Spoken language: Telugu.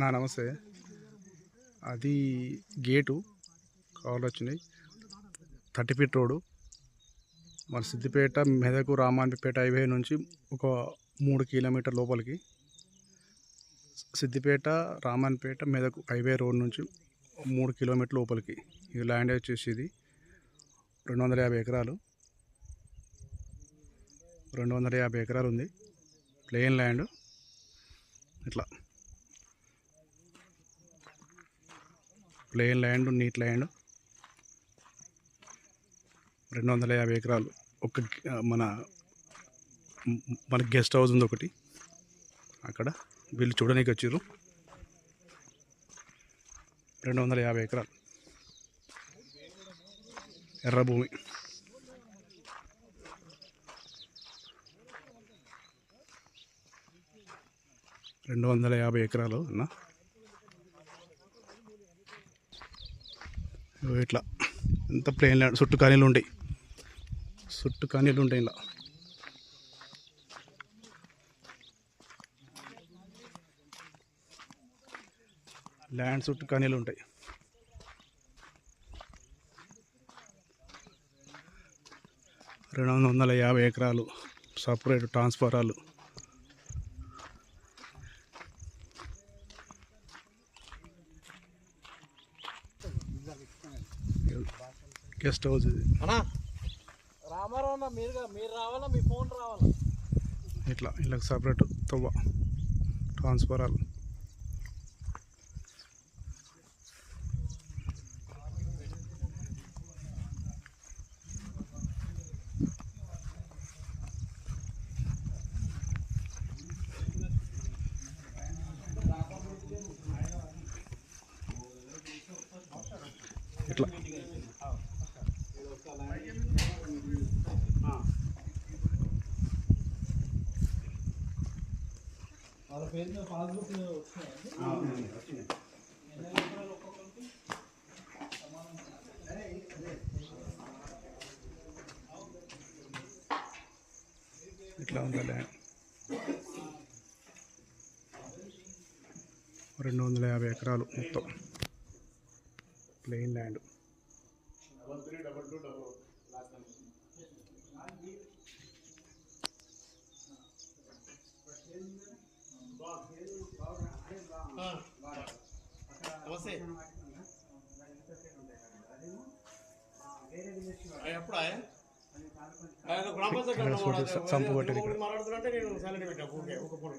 నా నమస్తే. అది గేటు కావాలి వచ్చినాయి థర్టీ ఫీట్ రోడ్డు. మన సిద్దిపేట మెదకు రామాన్పేట హైవే నుంచి ఒక మూడు కిలోమీటర్ లోపలికి సిద్దిపేట రామాన్పేట మెదకు హైవే రోడ్ నుంచి మూడు కిలోమీటర్ లోపలికి ఈ ల్యాండ్ వచ్చేసి ఇది రెండు వందల యాభై ఎకరాలు. రెండు వందల యాభై ఎకరాలు ఉంది ప్లెయిన్ ల్యాండ్. ఇట్లా. Plain land neat land. రెండు వందల యాభై ఎకరాలు. ఒక మన మన గెస్ట్ హౌస్ ఉంది ఒకటి. అక్కడ వీళ్ళు చూడడానికి వచ్చారు. రెండు వందల యాభై ఎకరాలు. ఎర్ర భూమి. రెండు వందల యాభై ఎకరాలు అన్న. ఇట్లా ఎంత ప్లేన్ ల్యాండ్ చుట్టూ కానీలు ఉంటాయి చుట్టూ కానీలు ఉంటాయి ఇలా. ల్యాండ్ చుట్టూ కానీలు ఉంటాయి రెండు వందల యాభై ఎకరాలు సపరేట్ ట్రాన్స్ఫారాలు గెస్ట్ హౌస్ ఇది. రామారావు మీరు మీరు రావాలా మీ ఫోన్ రావాలా? ఇట్లా ఇళ్ళకి సపరేట్ తవ్వ ట్రాన్స్ఫరాలు ఇట్లా. పేరు ఇట్లా ఉంది ల్యాండ్ రెండు వందల యాభై ఎకరాలు మొత్తం. Plain land. నమస్తే. ఎప్పుడు? ఆయన గ్రామ పంచాయతీ సంపు కొట్టారు ఇక్కడ. మాట్లాడుతుంటే నేను సైలెంట్ పెట్టా ఓకే ఒక ఫోన్